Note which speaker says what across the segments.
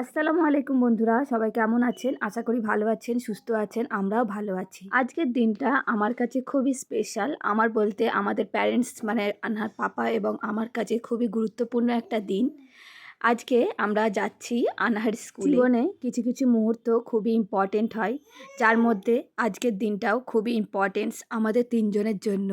Speaker 1: আসসালামু আলাইকুম বন্ধুরা, সবাই কেমন আছেন? আশা করি ভালো আছেন, সুস্থ আছেন, আমরাও ভালো আছি। আজকের দিনটা আমার কাছে খুবই স্পেশাল আমার বলতে আমাদের প্যারেন্টস মানে আনহার পাপা এবং আমার কাছে খুবই গুরুত্বপূর্ণ একটা দিন। আজকে আমরা যাচ্ছি আনহার স্কুল জীবনে কিছু কিছু মুহূর্ত খুবই ইম্পর্টেন্ট হয়। যার মধ্যে আজকের দিনটাও খুবই ইম্পর্টেন্স আমাদের তিনজনের জন্য।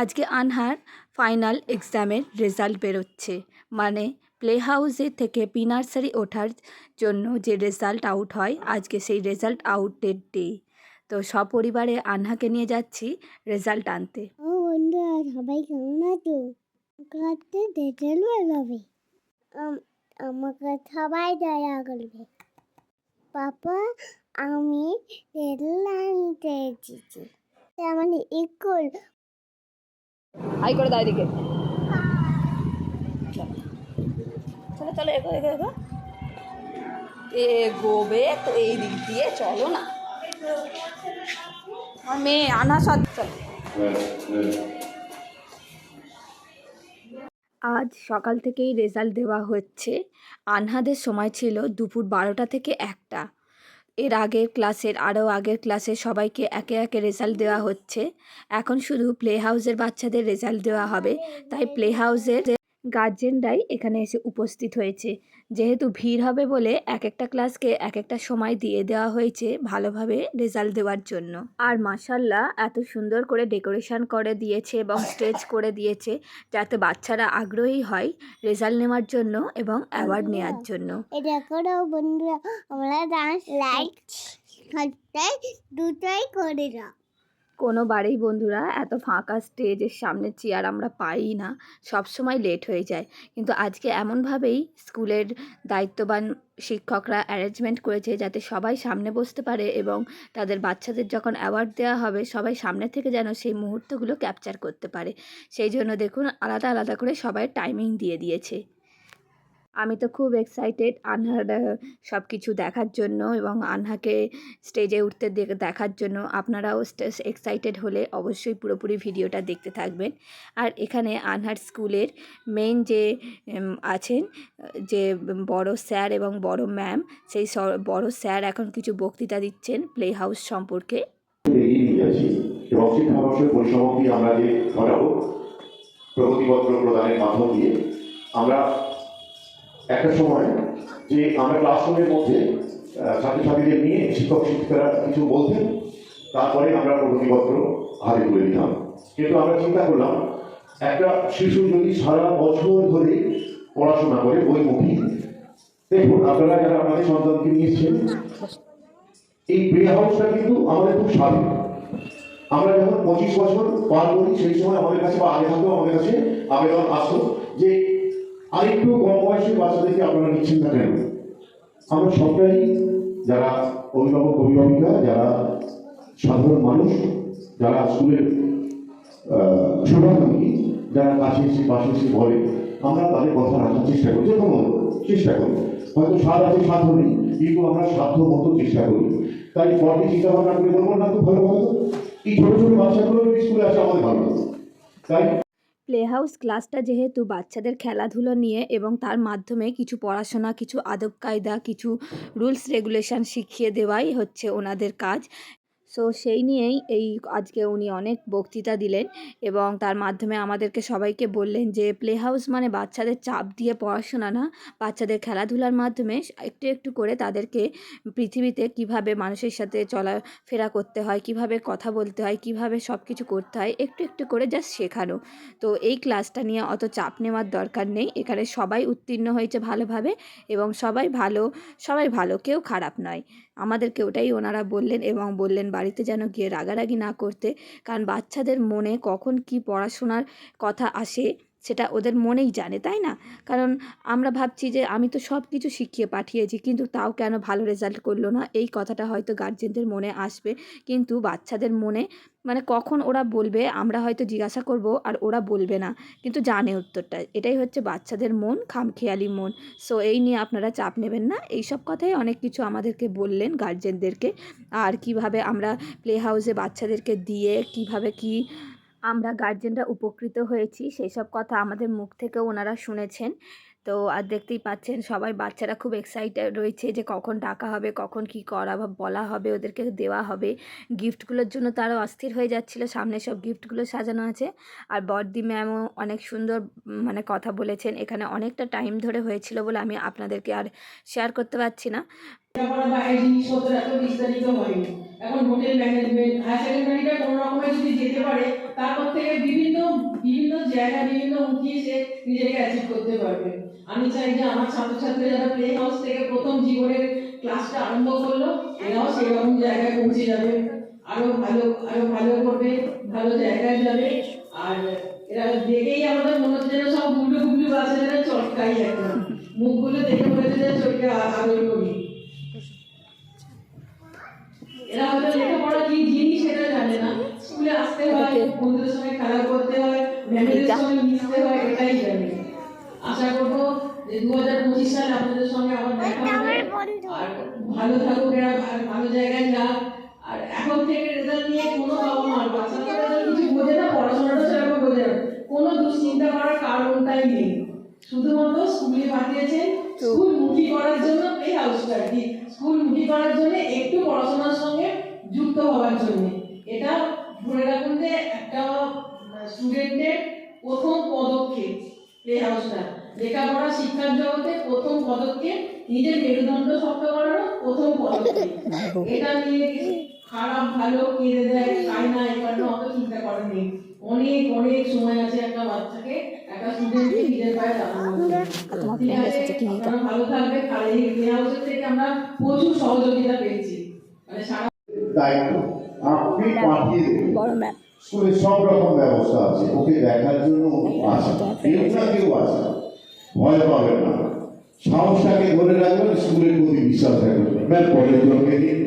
Speaker 1: আজকে আনহার ফাইনাল এক্সামের রেজাল্ট বেরোচ্ছে। মানে প্লে হাউসের থেকে পি নার্সারি ওঠার জন্য যে রেজাল্ট আউট হয় আজকে সেই রেজাল্ট আউটের ডে তো সপরিবারে আনহাকে নিয়ে যাচ্ছি রেজাল্ট আনতে।
Speaker 2: ও বন্ধুরা সবাই কেমন আছো? কাছে দেখেল হবে আমাকে সবাই দয়া করবে। পাপা আমি তেল আনতে এসেছি। মানে ইকুল
Speaker 1: হাই করে দাও এদিকে। চলো চলো, এগো এগো এগো। এগোবে তো এই দিক দিয়ে চলো না। মেয়ে আনা আজ সকাল থেকেই রেজাল্ট দেওয়া হচ্ছে। আনহাদের সময় ছিল দুপুর বারোটা থেকে একটা। এর আগের ক্লাসের, আরও আগের ক্লাসে সবাইকে একে একে রেজাল্ট দেওয়া হচ্ছে। এখন শুধু প্লে হাউসের বাচ্চাদের রেজাল্ট দেওয়া হবে। তাই প্লে হাউসের গার্জেনরাই এখানে এসে উপস্থিত হয়েছে। যেহেতু ভিড় হবে বলে এক একটা ক্লাসকে এক একটা সময় দিয়ে দেওয়া হয়েছে ভালোভাবে রেজাল্ট দেওয়ার জন্য। আর মাসাল্লাহ এত সুন্দর করে ডেকোরেশন করে দিয়েছে এবং স্টেজ করে দিয়েছে যাতে বাচ্চারা আগ্রহী হয় রেজাল্ট নেওয়ার জন্য এবং অ্যাওয়ার্ড নেওয়ার জন্য।
Speaker 2: এটা করো বন্ধুরা আমরা ডান্স লাইক দুটোই করে দাও।
Speaker 1: কোনো বারেই বন্ধুরা, এত ফাঁকা স্টেজের সামনে চেয়ার আমরা পাই না। সব সময় লেট হয়ে যায়। কিন্তু আজকে এমনভাবেই স্কুলের দায়িত্ববান শিক্ষকরা অ্যারেঞ্জমেন্ট করেছে যাতে সবাই সামনে বসতে পারে এবং তাদের বাচ্চাদের যখন অ্যাওয়ার্ড দেওয়া হবে, সবাই সামনে থেকে যেন সেই মুহূর্তগুলো ক্যাপচার করতে পারে। সেই জন্য দেখুন, আলাদা আলাদা করে সবাই টাইমিং দিয়ে দিয়েছে। আমি তো খুব এক্সাইটেড আনহার সব কিছু দেখার জন্য এবং আনহাকে স্টেজে উঠতে দেখার জন্য। আপনারাও এক্সাইটেড হলে অবশ্যই পুরোপুরি ভিডিওটা দেখতে থাকবেন। আর এখানে আনহার স্কুলের মেন যে আছেন, যে বড় স্যার এবং বড় ম্যাম সেই বড় স্যার এখন কিছু বক্তৃতা দিচ্ছেন প্লে হাউস সম্পর্কে
Speaker 3: আমরা একটা সময় যে আমরা ক্লাসরুমের মধ্যে ছাত্রছাত্রীদের নিয়ে শিক্ষক, শিক্ষিকারা কিছু বলতেন, তারপরে আমরা প্রগতিপত্র হাতে তুলে দিতাম। কিন্তু আমরা চিন্তা করলাম, একটা শিশু যদি সারা বছর ধরে পড়াশোনা করে বই বইমুখী, দেখুন আপনারা যারা আমাদের সন্তানকে নিয়েছেন, এই প্লে হাউসটা কিন্তু আমাদের খুব স্বাধীন। আমরা যখন পঁচিশ বছর পার করি, সেই সময় আমাদের কাছে বা আগে থাকতেও আমাদের কাছে আবেদন আসতো যে আরেকটু কম বয়সী বাচ্চাদেরকে আপনারা নিচ্ছেন না কেন আমরা সবটাই যারা অভিভাবক, অভিভাবিকা, যারা সাধারণ মানুষ, যারা স্কুলের শুভাকাঙ্ক্ষী যারা কাছে এসে পাশে এসে বলে আমরা তাদের কথা রাখার চেষ্টা করি। যে কোনো চেষ্টা করি। হয়তো স্বাদ আছে সাধ্য নেই, কিন্তু আমরা সাধ্য মতো চেষ্টা করি। তাই পরে চিন্তা ভাবনা করে বলব না খুব ভালো কথা। এই ছোটো ছোটো বাচ্চাগুলো স্কুলে আসে, আমাদের ভালো। তাই
Speaker 1: প্লে হাউস ক্লাসটা যেহেতু বাচ্চাদের খেলাধুলো নিয়ে এবং তার মাধ্যমে কিছু পড়াশোনা, কিছু আদব কায়দা কিছু রুলস, রেগুলেশন শিখিয়ে দেওয়াই হচ্ছে ওনাদের কাজ সো সেই নিয়েই এই আজকে উনি অনেক বক্তৃতা দিলেন এবং তার মাধ্যমে আমাদেরকে সবাইকে বললেন যে প্লে হাউস মানে বাচ্চাদের চাপ দিয়ে পড়াশোনা না। বাচ্চাদের খেলাধুলার মাধ্যমে একটু একটু করে তাদেরকে পৃথিবীতে কীভাবে মানুষের সাথে চলাফেরা করতে হয়, কীভাবে কথা বলতে হয়, কীভাবে সব কিছু করতে হয়, একটু একটু করে জাস্ট শেখানো। তো এই ক্লাসটা নিয়ে অত চাপ নেওয়ার দরকার নেই। এখানে সবাই উত্তীর্ণ হয়েছে ভালোভাবে এবং সবাই ভালো সবাই ভালো, কেউ খারাপ নয়। আমাদেরকে ওটাই ওনারা বললেন এবং বললেন বাড়িতে যেন গিয়ে রাগারাগি না করতে কারণ বাচ্চাদের মনে কখন কী পড়াশোনার কথা আসে সেটা ওদের মনেই জানে, তাই না? কারণ আমরা ভাবছি যে আমি তো সব কিছু শিখিয়ে পাঠিয়েছি, কিন্তু তাও কেন ভালো রেজাল্ট করল না? এই কথাটা হয়তো গার্জেনদের মনে আসবে, কিন্তু বাচ্চাদের মনে মানে কখন ওরা বলবে, আমরা হয়তো জিজ্ঞাসা করব আর ওরা বলবে না। কিন্তু জানে উত্তরটা, এটাই হচ্ছে বাচ্চাদের মন, খামখেয়ালি মন। সো এই নিয়ে আপনারা চাপ নেবেন না। এই সব কথাই অনেক কিছু আমাদেরকে বললেন গার্জেনদেরকে আর কীভাবে আমরা প্লে হাউসে বাচ্চাদেরকে দিয়ে, কীভাবে কি আমরা গার্জেনরা উপকৃত হয়েছি সেই সব কথা আমাদের মুখ থেকেও ওনারা শুনেছেন। তো আর দেখতেই পাচ্ছেন, সবাই বাচ্চারা খুব এক্সাইটেড রয়েছে যে কখন ডাকা হবে, কখন কি করা বা বলা হবে, ওদেরকে দেওয়া হবে। গিফটগুলোর জন্য তারা অস্থির হয়ে যাচ্ছিল, সামনে সব গিফটগুলো সাজানো আছে। আর বর্দি ম্যামও অনেক সুন্দর মানে কথা বলেছেন। এখানে অনেকটা টাইম ধরে হয়েছিল বলে আমি আপনাদেরকে আর শেয়ার করতে পারছি না।
Speaker 4: বিস্তারিত এখন হোটেল ম্যানেজমেন্ট হায়ার সেকেন্ডারিটা কোনো রকমে যদি যেতে পারে, তারপর থেকে বিভিন্ন বিভিন্ন জায়গা বিভিন্ন মুখী সে নিজেকে অ্যাচিভ করতে পারবে। আমি চাই যে আমার ছাত্রছাত্রী যারা প্লে হাউস থেকে প্রথম জীবনের ক্লাসটা আরম্ভ করল, এরাও সেরকম জায়গায় পৌঁছে যাবে। আরও ভালো আরও ভালো করবে, ভালো জায়গায় যাবে। আর এরা দেখেই আমাদের মনে হচ্ছে যেন সব গুবলু গুবলু বাচ্চাদের চটকাই একদম। মুখগুলো দেখে মনে হচ্ছে যেন চটকে আদর আশা করব যে দু হাজার পঁচিশ সাল আপনাদের সঙ্গে আবার দেখা হবে। আর ভালো থাকুক এরা আর ভালো জায়গায় যাক। আর এখন থেকে রেজাল্ট নিয়ে কোনো বাবা মার বাচ্চারা কিছু বোঝে না পড়াশোনাটা সেরকম বোঝে না। কোনো দুশ্চিন্তা করার কারণটাই নেই। শুধুমাত্র স্কুলে পাঠিয়েছে স্কুল মুখী করার জন্য প্লে হাউসটা আর কি স্কুল মুখী করার জন্য একটু পড়াশোনার সঙ্গে যুক্ত হওয়ার জন্য। এটা ধরে রাখুন যে একটা স্টুডেন্টের প্রথম পদক্ষেপ প্লে হাউসটা লেখাপড়া শিক্ষার জগতে প্রথম পদক্ষেপ নিজের মেরুদণ্ড শক্ত করারও প্রথম পদক্ষেপ। এটা নিয়ে খারাপ ভালো কেঁদে দেয় খায় না এ করে অত চিন্তা করেন অনেক অনেক সময় আছে একটা বাচ্চাকে একটা স্টুডেন্টকে নিজের পায়ে ঠিক আছে? আপনারা ভালো থাকবে আর এই প্লে হাউসের থেকে আমরা প্রচুর সহযোগিতা পেয়েছি। মানে সারা
Speaker 3: দায়িত্ব আপনি পাঠিয়ে দেবেন
Speaker 1: বড় ম্যাম।
Speaker 3: স্কুলে সব রকম ব্যবস্থা আছে। ওকে দেখার জন্য আছে। কেউ না কেউ আছে ভয় পাবেন না। সাহসটাকে ধরে রাখবেন স্কুলের প্রতি বিশ্বাস রাখবেন ম্যাম পরে জন্মে দিন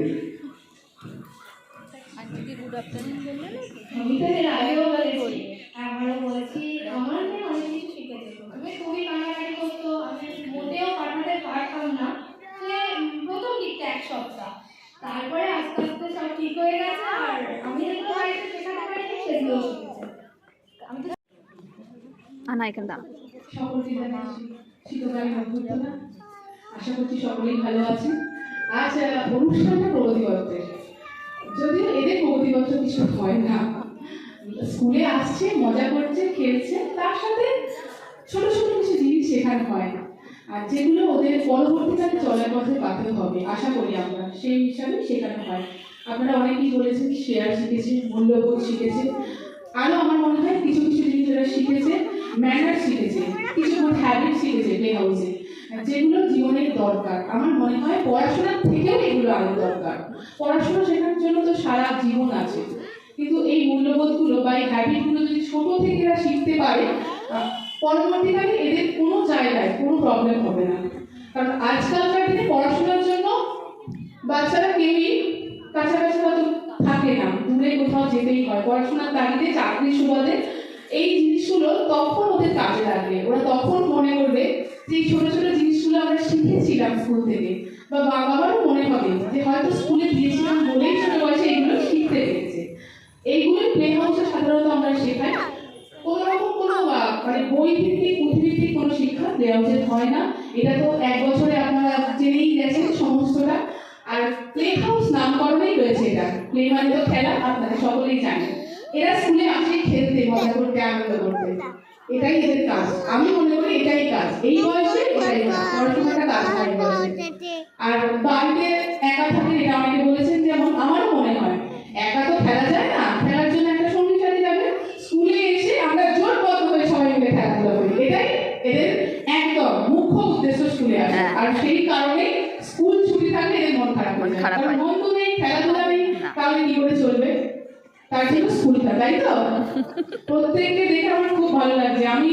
Speaker 5: আমি তো এর আগেও বলেছি আমারও বলেছি আমার মেয়ে অনেক কিছু শিখেছে আমি খুবই কান্নাকাটি করতো আমি মোটেও পাঠাতে পারতাম না। প্রথম দিকটা এক সপ্তাহ। তারপরে আস্তে আস্তে সব ঠিক হয়ে গেছে আর আমি যেগুলো বাড়িতে শেখাতে পারিনি সেগুলো শিখেছে।
Speaker 1: আনা এখানে দাঁড়া।
Speaker 4: আশা করছি সকলেই ভালো আছেন। আজ অনুষ্ঠানটা প্রগতিপত্রের যদিও এদের প্রগতিপত্র কিছু হয় না। স্কুলে আসছে, মজা করছে, খেলছে, তার সাথে ছোট ছোট কিছু জিনিস শেখানো হয়। আর যেগুলো ওদের পরবর্তীকালে চলার পথে পাতে হবে, আশা করি আমরা, সেই হিসাবে শেখানো হয়। আপনারা অনেকেই বলেছেন শেয়ার শিখেছেন, মূল্যবোধ শিখেছে আরও আমার মনে হয় কিছু কিছু জিনিস ওরা শিখেছে ম্যানার শিখেছে, কিছু হ্যাবিট শিখেছে প্লে হাউসে যেগুলো জীবনের দরকার। আমার মনে হয় পড়াশোনার থেকেও এগুলো আরও দরকার। পড়াশোনা শেখার জন্য তো সারা জীবন আছে। কিন্তু এই মূল্যবোধগুলো বা এই হ্যাবিটগুলো যদি ছোট থেকে এরা শিখতে পারে পরবর্তীকালে এদের কোনো জায়গায় কোনো প্রবলেম হবে না। কারণ আজকালকার দিনে পড়াশোনার জন্য বাচ্চারা কেউই কাছাকাছি হয়তো থাকে না। যেতেই হয়। পড়াশোনার তাগিদে, চাকরির সুবাদে। এই জিনিসগুলো তখন ওদের কাজে লাগবে ওরা তখন মনে করবে যে এই ছোট ছোট জিনিসগুলো আমরা শিখেছিলাম স্কুল থেকে। বা বাবা মারও মনে হবে যে হয়তো স্কুলে দিয়েছিলাম বলেই ছোট বয়সে এগুলো শিখতে পেরেছে। এইগুলো প্লে হাউসে সাধারণত আমরা শেখাই। কোনো রকম কোনো মানে বই ভিত্তিক পুঁথি ভিত্তিক কোনো শিক্ষা দেওয়া উচিত হয় না। এটা তো এক বছরে আপনারা জেনেই গেছেন সমস্তটা। আর প্লে হাউস নামকরণেই রয়েছে এটা। প্লে মানে তো খেলা আপনারা সকলেই জানেন। এরা স্কুলে আসে খেলতে মজা করতে আনন্দ করতে। এটাই এদের কাজ। আমি মনে করি এটাই কাজ। এই বয়সে এটাই কাজ। পড়াশোনাটা কাজ বয়সে আর বাড়িতে একা থাকেন এটা অনেকে বলেছেন যেমন আমারও মনে হয়। একা তো খেলা যায় না। খেলার জন্য একটা সঙ্গী সাথী যাবে। স্কুলে এসে আমরা জোরবদ্ধ হয়ে সবাই মিলে খেলাধুলা করি। এটাই এদের একদম মুখ্য উদ্দেশ্য স্কুলে আসে।
Speaker 1: হ্যাঁ।
Speaker 4: আর সেই কারণে স্কুল ছুটি থাকলে এদের মন খারাপ
Speaker 1: মন
Speaker 4: হয়ে যায়। কারণ। মন তো নেই খেলাধুলা নেই তাহলে কি করে চলবে? তার জন্য স্কুল থাকে তাই তো? প্রত্যেককে দেখে আমার খুব ভালো লাগছে। আমি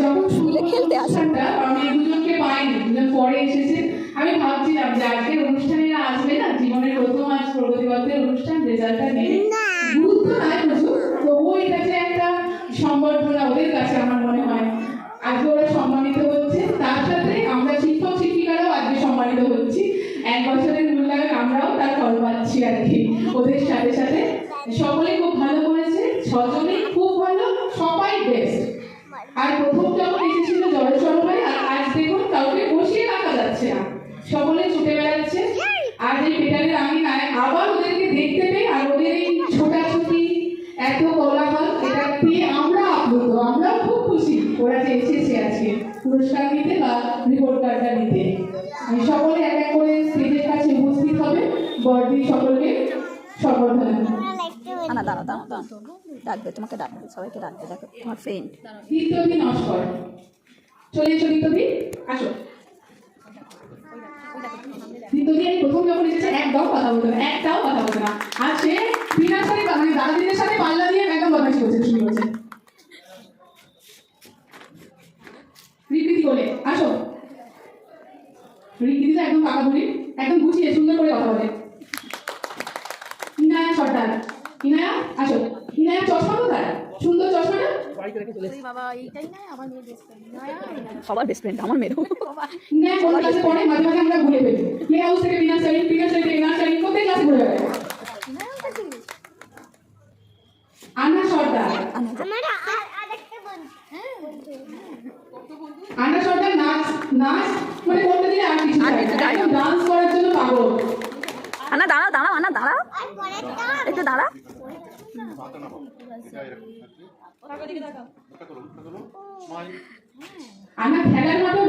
Speaker 4: যখন শুরু
Speaker 1: খেলতে আসে।
Speaker 4: অনুষ্ঠানটা আমি দুজনকে পাইনি। দুজন পরে এসেছে। আমি ভাবছিলাম যে আজকের অনুষ্ঠানে আসবে না? জীবনের প্রথম আজ প্রগতিপত্রের অনুষ্ঠান রেজাল্টটা নেই। গুরুত্ব নাই প্রচুর। তবুও এটা যে একটা সম্বর্ধনা ওদের কাছে আমার মনে হয়। আজকে ওরা সম্মানিত হচ্ছে তার সাথে আমরা শিক্ষক শিক্ষিকারাও আজকে সম্মানিত হচ্ছি এক বছরের মূল্যায়ন আমরাও তার ফল পাচ্ছি আর সাথে সাথে সকলে খুব ভালো করেছে ছজনেই খুব ভালো সবাই বেস্ট আর প্রথম
Speaker 1: ডাকবে, তোমাকে ডাকবে, সবাইকে ডাকবে, দেখো, তোমার ফ্রেন্ড
Speaker 4: চলে আসো। একদম একটাও কথা সাথে আসো। একদম একদম গুছিয়ে, সুন্দর করে কথা বলে। ইনায়া সর্দার, ইনায়া, আসো। ইনায়া চশমা কোথায়? সুন্দর চশমাটা?
Speaker 1: সবার বেস্ট ফ্রেন্ড আমার মেয়েরও।
Speaker 4: ইন্ডিয়ান কোন ক্লাসে পড়ে মাঝে মাঝে আমরা ভুলে ফেলি প্লে হাউস থেকে বিনা স্টাইলিং বিনা স্টাইলিং বিনা স্টাইলিং কোথায় ক্লাসে ভুলে গেল আন্না সর্দার।
Speaker 2: আমার আর আরেকটা বন্ধু।
Speaker 4: আন্না সর্দার নাচ নাচ মানে করতে দিলে আর কিছু ডান্স জন্য পাগল
Speaker 1: আনা দাঁড়াও দাঁড়াও আনা দাঁড়াও
Speaker 2: আর পরেরটা
Speaker 1: একটু দাঁড়া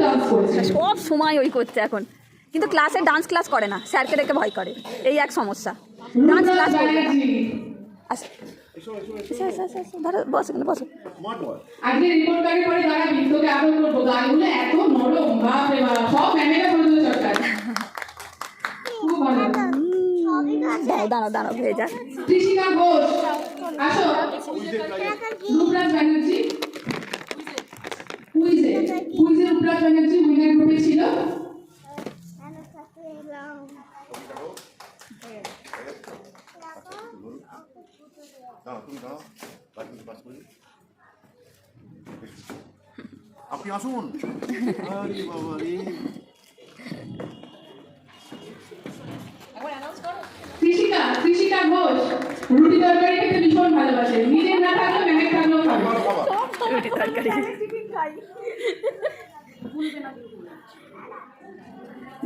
Speaker 4: ডান্স
Speaker 1: সব সময় ওই করছে এখন। কিন্তু ক্লাসে ডান্স ক্লাস করে না স্যারকে দেখে ভয় করে। এই এক সমস্যা। ডান্স ক্লাস করবে না।
Speaker 4: ব্যানার্জি
Speaker 1: আসো এসো, এসো, এসো, এসো, ধরো, বসো এখানে বসো।
Speaker 4: আজকে রিপোর্ট কার্ডের পরে যারা বিন্দুকে আদর করব গালগুলো এত নরম বাপ রে বাপ সব ম্যামেরা করে দিল সরকার।
Speaker 2: আছে
Speaker 1: দাঁড়াও দাঁড়াও দাঁড়াও হয়ে যাক
Speaker 4: কৃষিকা ঘোষ। আসো। রূপরাজ ব্যানার্জি। কুইজে। কুইজে রূপরাজ ব্যানার্জি উইনার গ্রুপে ছিল।
Speaker 3: আপনি আসুন। আরে বাবা রে।
Speaker 4: কৃষিকা কৃষিকা ঘোষ রুটি তরকারি ভালোবাসে। নিজের না থাকলেও ম্যামের থাকলেও
Speaker 1: রুটি তরকারি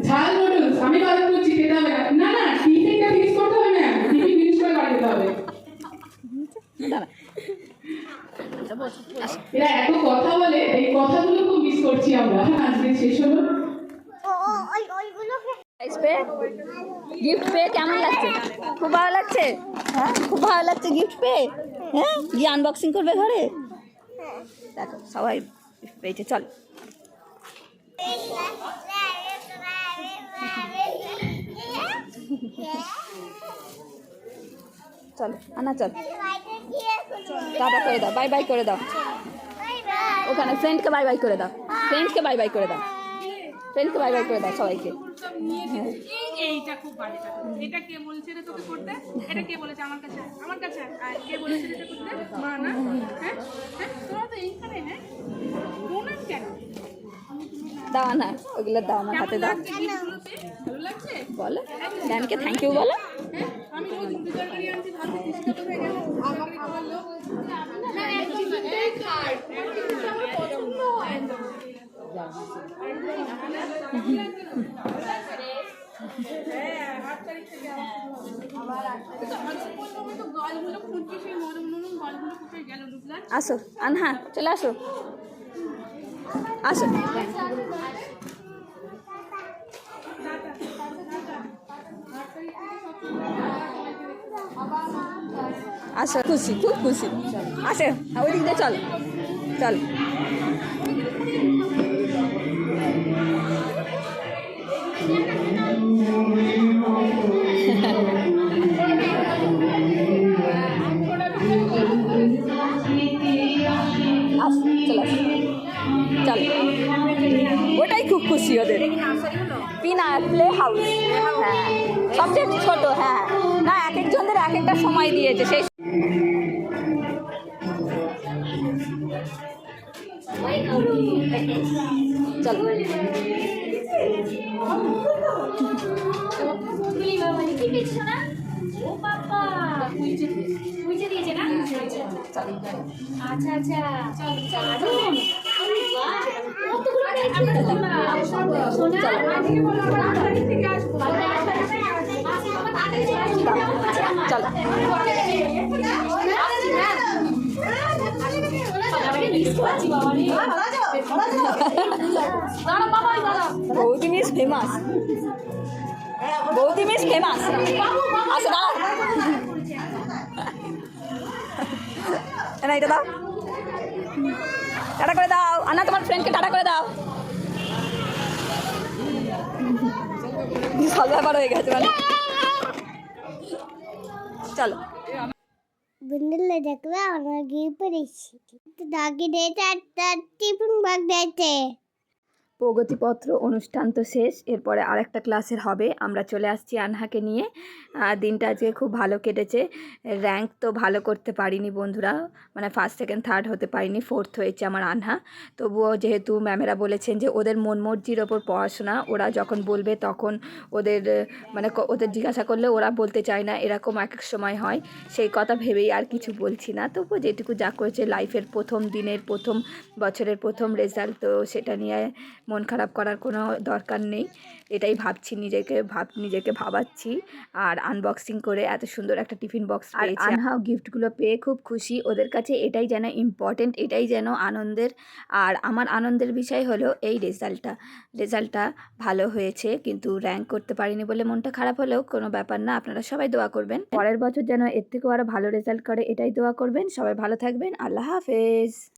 Speaker 4: ঝাল নুডলস আমি বাজার করছি খেতে হবে না। না না টিফিনটা ফিনিশ করতে হবে ম্যাম টিফিন ফিনিশ করে বাড়ি যেতে হবে। এরা এত কথা বলে এই কথাগুলো খুব মিস করছি আমরা। আজকে শেষ হলো।
Speaker 1: গিফট পেয়ে কেমন লাগছে? খুব ভালো লাগছে? হ্যাঁ খুব ভালো লাগছে গিফট পেয়ে? হ্যাঁ গিয়ে আনবক্সিং করবে ঘরে? দেখো, সবাই গিফট পেয়েছে, চল। চলো, আনা, চল। টাটা করে দাও বাই বাই করে দাও। ওখানে ফ্রেন্ডকে বাই বাই করে দাও। ফ্রেন্ডকে বাই বাই করে দাও। ফ্রেন্ডকে বাই বাই করে দাও সবাইকে।
Speaker 6: এইটা খুব বাজে কথা। এটা কে বলছে রে তোকে করতে? এটা কে বলেছে? আমার কাছে আমার কাছে আর কে বলেছে রে এটা করতে? মা না? হ্যাঁ? হ্যাঁ? তোরা তো এইখানে হ্যাঁ? প্রণাম কেন?
Speaker 1: দাও না ওগুলো দাও আমার হাতে দাও।
Speaker 6: লাগছে ভালো লাগছে?
Speaker 1: বলো ম্যামকে থ্যাংক ইউ বলো।
Speaker 6: হ্যাঁ? আমি
Speaker 1: আসো, আনহা, চলে আসো। আসো। আসো, খুশি, খুব খুশি। আসে, ওই দিক দিয়ে চল চল। পিনা প্লে হাউস হ্যাঁ। সবচেয়ে ছোট হ্যাঁ। না এক একজনদের এক একটা সময় দিয়েছে সেই চল।
Speaker 5: কুইজে কুইজে দিয়েছে না আচ্ছা আচ্ছা কতগুলো
Speaker 6: আজকে বলো আমরা আট তারিখ থেকে আসব
Speaker 1: চলো বৌদি মিস ফেমাস বৌদি মিস ফেমাস দাঁড়াও না এটা দাও। টাটা করে দাও। আনা তোমার ফ্রেন্ডকে টাটা করে দাও। হয়ে গেছে মানে। চলো।
Speaker 2: দেখবে আমরা গিয়ে পড়েছি। দাগি দিয়েছে তার টিফিন বাগ দিয়েছে
Speaker 1: প্রগতিপত্র অনুষ্ঠান তো শেষ, এরপরে আরেকটা ক্লাসের হবে, আমরা চলে আসছি আনহাকে নিয়ে। দিনটা আজকে খুব ভালো কেটেছে র্যাঙ্ক তো ভালো করতে পারিনি বন্ধুরা মানে ফার্স্ট সেকেন্ড থার্ড হতে পারিনি ফোর্থ হয়েছে আমার আনহা। তবুও যেহেতু ম্যামেরা বলেছেন যে ওদের মন মর্জির ওপর পড়াশোনা, ওরা যখন বলবে তখন ওদের মানে ওদের জিজ্ঞাসা করলে ওরা বলতে চায় না, এরকম এক এক সময় হয়, সেই কথা ভেবেই আর কিছু বলছি না। তবুও যেটুকু যা করেছে লাইফের প্রথম দিনের প্রথম বছরের প্রথম রেজাল্ট তো সেটা নিয়ে মন খারাপ করার কোনো দরকার নেই। এটাই ভাবছি নিজেকে ভাব নিজেকে ভাবাচ্ছি। আর আনবক্সিং করে এত সুন্দর একটা টিফিন বক্স আর আনহাও গিফটগুলো পেয়ে খুব খুশি। ওদের কাছে এটাই যেন ইম্পর্টেন্ট এটাই যেন আনন্দের। আর আমার আনন্দের বিষয় হলো এই রেজাল্টটা। রেজাল্টটা ভালো হয়েছে কিন্তু র্যাঙ্ক করতে পারিনি বলে মনটা খারাপ হলেও কোনো ব্যাপার না। আপনারা সবাই দোয়া করবেন। পরের বছর যেন এর থেকেও আরও ভালো রেজাল্ট করে এটাই দোয়া করবেন। সবাই ভালো থাকবেন। আল্লাহ হাফেজ।